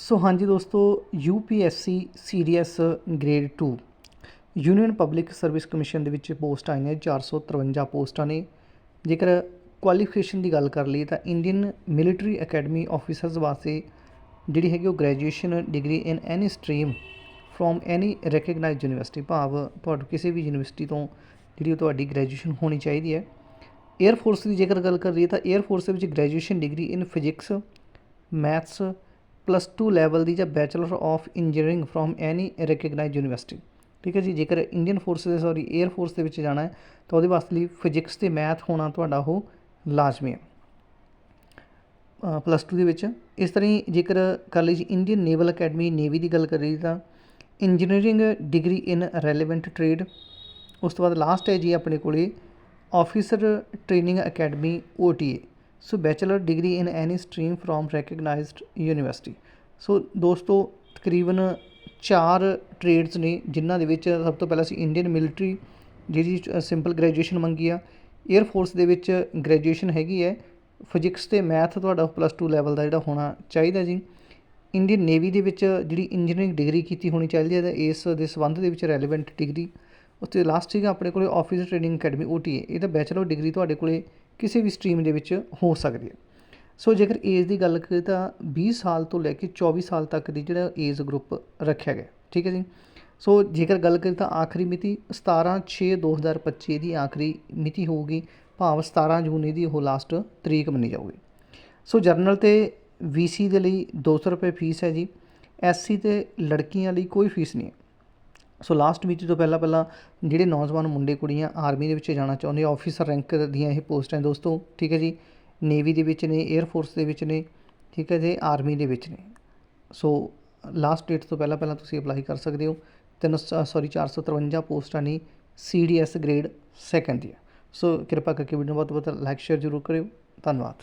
ਸੋ ਹਾਂਜੀ ਦੋਸਤੋ UPSC ਸੀਰੀਅਸ grade 2 union public service commission ਦੇ ਵਿੱਚ ਪੋਸਟ ਆਈਆਂ 453 ਪੋਸਟਾਂ ਨੇ। ਜੇਕਰ ਕੁਆਲੀਫਿਕੇਸ਼ਨ ਦੀ ਗੱਲ ਕਰ ਲਈ ਤਾਂ ਇੰਡੀਅਨ ਮਿਲਟਰੀ ਅਕੈਡਮੀ ਆਫੀਸਰਸ ਵਾਸਤੇ ਜਿਹੜੀ ਹੈਗੀ ਉਹ graduation degree in any stream from any recognised university, ਭਾਵ ਤੁਹਾਨੂੰ ਕਿਸੇ ਵੀ ਯੂਨੀਵਰਸਿਟੀ ਤੋਂ ਜਿਹੜੀ ਉਹ ਤੁਹਾਡੀ ਗ੍ਰੈਜੂਏਸ਼ਨ ਹੋਣੀ ਚਾਹੀਦੀ ਹੈ। 에ਅਰ ਫੋਰਸ ਦੀ ਜੇਕਰ ਗੱਲ ਕਰ ਲਈਏ ਤਾਂ 에ਅਰ ਫੋਰਸ ਦੇ ਵਿੱਚ graduation degree in physics, maths plus 2 level ਦੀ ਜਾਂ bachelor of engineering from any recognised university. ਠੀਕ ਹੈ ਜੀ, ਜੇਕਰ ਇੰਡੀਅਨ ਫੋਰਸ ਦੇ, ਸੌਰੀ 에ਅਰ ਫੋਰਸ ਦੇ ਵਿੱਚ ਜਾਣਾ ਹੈ, ਤਾਂ ਉਹਦੇ ਵਾਸਤੇ ਲਈ ਫਿਜ਼ਿਕਸ ਤੇ ਮੈਥ ਹੋਣਾ ਤੁਹਾਡਾ ਉਹ ਲਾਜ਼ਮੀ ਹੈ। ਪਲੱਸ 2 ਦੇ ਵਿੱਚ ਇਸ ਤਰ੍ਹਾਂ ਹੀ ਜੇਕਰ ਕਰ ਲਈ ਜੀ ਇੰਡੀਅਨ ਨੇਵਲ ਅਕੈਡਮੀ, ਨੇਵੀ ਦੀ ਗੱਲ ਕਰੀਏ ਤਾਂ engineering degree in relevant trade, ਉਸ ਤੋਂ ਬਾਅਦ ਲਾਸਟ ਹੈ ਜੀ ਆਪਣੇ ਕੋਲੇ, officer training academy OTA so bachelor degree in any stream from recognised university so ਦੋਸਤੋ, ਤਕਰੀਬਨ ਚਾਰ ਟ੍ਰੇਡਸ ਨੇ ਜਿਨ੍ਹਾਂ ਦੇ ਵਿੱਚ ਸਭ ਤੋਂ ਪਹਿਲਾਂ ਸੀ ਇੰਡੀਅਨ ਮਿਲਟਰੀ ਜਿਹਦੀ ਸਿੰਪਲ ਗ੍ਰੈਜੂਏਸ਼ਨ ਮੰਗੀ ਆ। 에ਅਰ ਫੋਰਸ ਦੇ ਵਿੱਚ ਗ੍ਰੈਜੂਏਸ਼ਨ ਹੈਗੀ ਹੈ। ਫਿਜ਼ਿਕਸ ਤੇ ਮੈਥ ਤੁਹਾਡਾ ਪਲੱਸ 2 ਲੈਵਲ ਦਾ ਜਿਹੜਾ ਹੋਣਾ ਚਾਹੀਦਾ ਜੀ। ਇੰਡੀਅਨ ਨੇਵੀ ਦੇ ਵਿੱਚ ਜਿਹੜੀ ਇੰਜੀਨੀਅਰਿੰਗ ਡਿਗਰੀ ਕੀਤੀ ਹੋਣੀ ਚਾਹੀਦੀ ਹੈ ਇਸ ਦੇ ਸੰਬੰਧ ਦੇ ਵਿੱਚ ਰੈਲੇਵੈਂਟ ਡਿਗਰੀ ਉਸ ਲਾਸਟ ਸੀਗਾ ਆਪਣੇ ਕੋਲੇ ਆਫਿਸ ਟ੍ਰੇਨਿੰਗ ਅਕੈਡਮੀ OTA ਇਹਦਾ ਤਾਂ ਬੈਚਲਰ ਡਿਗਰੀ ਤੁਹਾਡੇ ਕੋਲੇ ਕਿਸੇ ਵੀ ਸਟਰੀਮ ਦੇ ਵਿੱਚ ਹੋ ਸਕਦੀ ਹੈ। ਸੋ ਜੇਕਰ ਏਜ ਦੀ ਗੱਲ ਕਰੀਏ ਤਾਂ 20 ਸਾਲ ਤੋਂ ਲੈ ਕੇ 24 ਸਾਲ ਤੱਕ ਦੀ ਜਿਹੜਾ ਏਜ ਗਰੁੱਪ ਰੱਖਿਆ ਗਿਆ, ਠੀਕ ਹੈ ਜੀ? ਸੋ ਜੇਕਰ ਗੱਲ ਕਰੀਏ ਤਾਂ ਆਖਰੀ ਮਿਤੀ 17 6 2025 ਦੀ ਆਖਰੀ ਮਿਤੀ ਹੋਊਗੀ, ਭਾਵ 17 ਜੂਨ ਇਹਦੀ ਉਹ ਲਾਸਟ ਤਰੀਕ ਮੰਨੀ ਜਾਊਗੀ। ਸੋ ਜਰਨਲ ਤੇ VC ਦੇ ਲਈ 200 ਰੁਪਏ ਫੀਸ ਹੈ ਜੀ SC ਤੇ ਲੜਕੀਆਂ ਲਈ ਕੋਈ ਫੀਸ ਨਹੀਂ ਹੈ। ਸੋ ਲਾਸਟ ਮੀਟਿੰਗ ਤੋਂ ਪਹਿਲਾਂ ਪਹਿਲਾਂ ਜਿਹੜੇ ਨੌਜਵਾਨ ਮੁੰਡੇ ਕੁੜੀਆਂ ਆਰਮੀ ਦੇ ਵਿੱਚ ਜਾਣਾ ਚਾਹੁੰਦੇ ਆ ਆਫੀਸਰ ਰੈਂਕ ਦੀਆਂ ਇਹ ਪੋਸਟਾਂ ਦੋਸਤੋ, ਠੀਕ ਹੈ ਜੀ? ਨੇਵੀ ਦੇ ਵਿੱਚ ਨੇ 에ਅਰ ਫੋਰਸ ਦੇ ਵਿੱਚ ਨੇ, ਠੀਕ ਹੈ ਜੀ? ਆਰਮੀ ਦੇ ਵਿੱਚ ਨੇ। ਸੋ ਲਾਸਟ ਡੇਟ ਤੋਂ ਪਹਿਲਾਂ ਪਹਿਲਾਂ ਤੁਸੀਂ ਅਪਲਾਈ ਕਰ ਸਕਦੇ ਹੋ। ਤਿੰਨ ਸੌਰੀ 453 ਪੋਸਟਾਂ ਨੇ ਸੀਡੀਐਸ ਗ੍ਰੇਡ ਸੈਕੰਡ ਦੀਆਂ ਸੋ ਕਿਰਪਾ ਕਰਕੇ ਵੀਡੀਓ ਬਹੁਤ ਬਹੁਤ ਲਾਈਕ ਸ਼ੇਅਰ ਜ਼ਰੂਰ ਕਰਿਓ। ਧੰਨਵਾਦ।